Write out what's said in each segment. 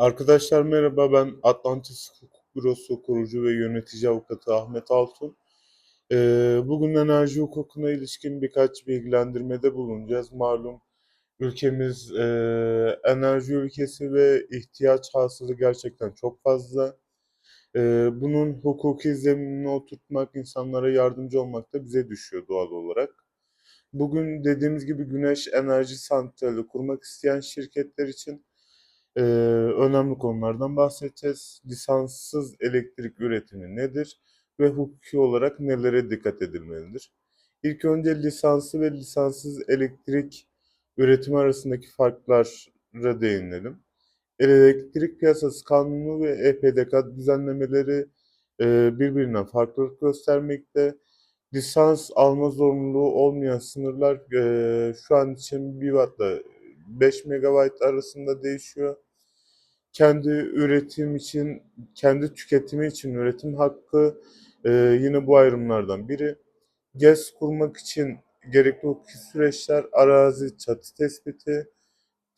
Arkadaşlar merhaba ben Atlantis Hukuk Bürosu kurucu ve yönetici avukatı Ahmet Altun. Ee, bugün enerji hukukuna ilişkin birkaç bilgilendirmede bulunacağız. Malum ülkemiz e, enerji ülkesi ve ihtiyaç hasılı gerçekten çok fazla. Ee, bunun hukuki zeminine oturtmak, insanlara yardımcı olmak da bize düşüyor doğal olarak. Bugün dediğimiz gibi güneş enerji santrali kurmak isteyen şirketler için ee, önemli konulardan bahsedeceğiz. Lisanssız elektrik üretimi nedir ve hukuki olarak nelere dikkat edilmelidir? İlk önce lisanslı ve lisanssız elektrik üretimi arasındaki farklara değinelim. Elektrik Piyasası Kanunu ve EPDK düzenlemeleri e, birbirinden farklılık göstermekte. Lisans alma zorunluluğu olmayan sınırlar e, şu an için 1 Watt'la 5 MW arasında değişiyor kendi üretim için, kendi tüketimi için üretim hakkı e, yine bu ayrımlardan biri. GES kurmak için gerekli hukuki süreçler, arazi çatı tespiti,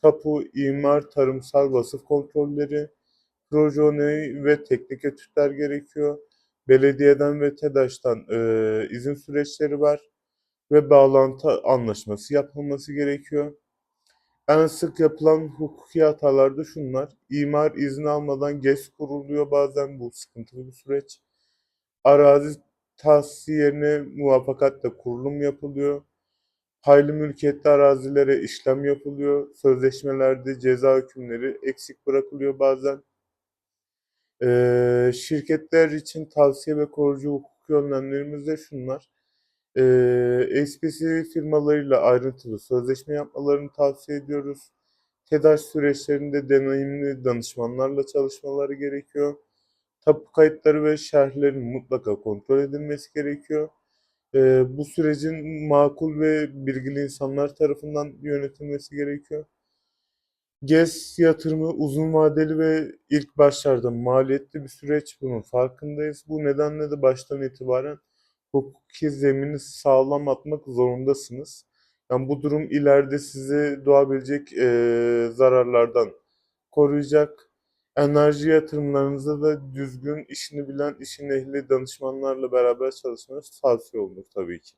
tapu, imar, tarımsal vasıf kontrolleri, proje onayı ve teknik etütler gerekiyor. Belediyeden ve TEDAŞ'tan e, izin süreçleri var ve bağlantı anlaşması yapılması gerekiyor. En sık yapılan hukuki hatalar da şunlar. İmar izni almadan GES kuruluyor bazen bu sıkıntılı bir süreç. Arazi tahsisi yerine muvafakatle kurulum yapılıyor. Paylı mülkiyetli arazilere işlem yapılıyor. Sözleşmelerde ceza hükümleri eksik bırakılıyor bazen. Ee, şirketler için tavsiye ve koruyucu hukuki önlemlerimiz de şunlar. Ee, SPC firmalarıyla ayrıntılı sözleşme yapmalarını tavsiye ediyoruz. TEDAŞ süreçlerinde deneyimli danışmanlarla çalışmaları gerekiyor. Tapu kayıtları ve şerhlerin mutlaka kontrol edilmesi gerekiyor. Ee, bu sürecin makul ve bilgili insanlar tarafından yönetilmesi gerekiyor. GES yatırımı uzun vadeli ve ilk başlarda maliyetli bir süreç. Bunun farkındayız. Bu nedenle de baştan itibaren hukuki zemini sağlam atmak zorundasınız. Yani bu durum ileride sizi doğabilecek eee, zararlardan koruyacak. Enerji yatırımlarınızda da düzgün işini bilen, işin ehli danışmanlarla beraber çalışmanız tavsiye olunur tabii ki.